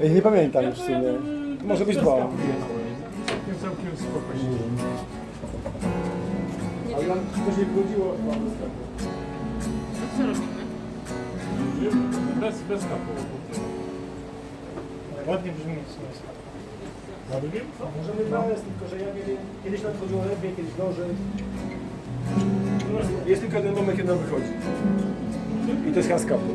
Ja nie pamiętam już w sumie. Może być dwa. Całkiem, całkiem spokojnie. Ale się wchodziło chyba co? Bez, bez kapu. Brzmi sumie sklepie. Zarobię? Możemy bez, tylko że ja wiem, kiedyś nam chodziło lepiej, kiedyś gorzej. Jest tylko jeden moment, kiedy nam wychodzi. I to jest haskapu.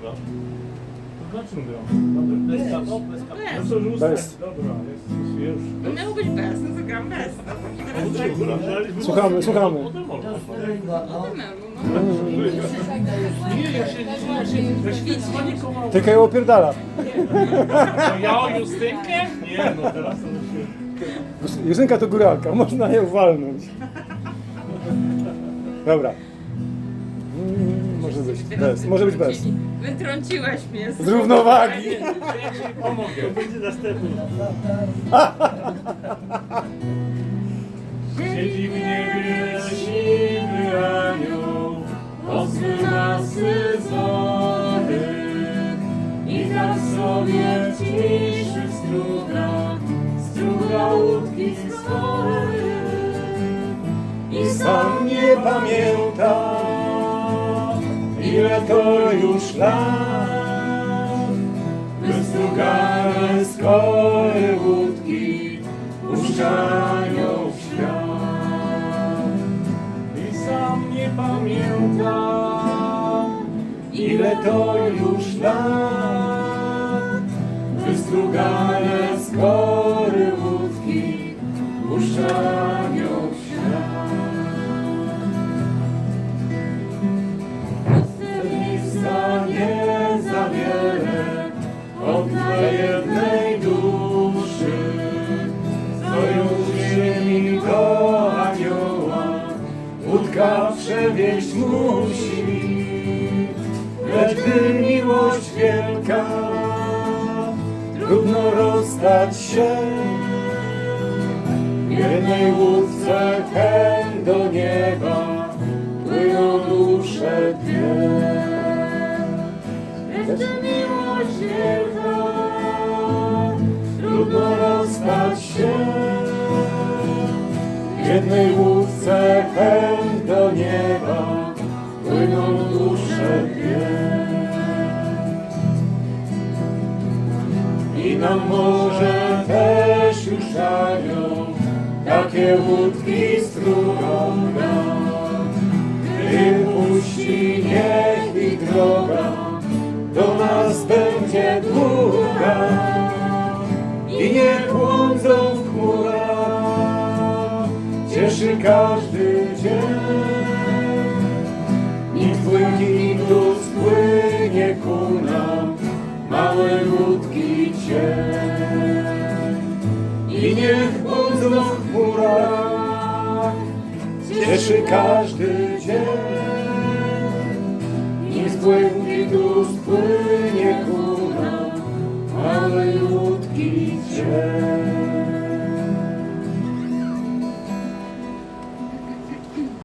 odgrasz? To na czym gram? Bez? Bez. No to już Bez. ustaw. Dobra, jest, już. No miało być bez, no to gram bez. Czego grasz? Słuchamy, słuchamy. Można. No, Nie, ja się, spanikowałem. Tylko ją opierdala. To ja o Justynkę? Nie, no teraz to się... Jużynka to góralka, można ją walnąć. Dobra. Mm, Może być bez, może być bez. Wytrąciłaś mnie Z równowagi. Pomogę. Będzie następny. Siedzi w niebie siwy anioł, osły masy zody. I tak sobie w ciszy struga, struga łódki swoje. I Sam nie pamięta, ile to już lat. Wystrugane skory łódki puszczają w świat. I sam nie pamiętam, Ile to już lat. Wystrugane skory Ziemi do anioła, łódka przewieźć musi. Lecz gdy miłość wielka, trudno rozstać się. W jednej łódce hen do nieba płyną dusze dwie. Lecz miłość wielka, trudno rozstać się. Jednej łódce hen do nieba płyną dusze dwie. I na morze też już żagią takie łódki struga. Gdy puści niech ich droga, do nas będzie długa. I nie każdy dzień. Nikt płynki tu spłynie ku nam, małe łódki cień. I niech błądzą w chmurach, cieszy każdy dzień. Niech płynki tu spłynie ku nam, małe łódki cień.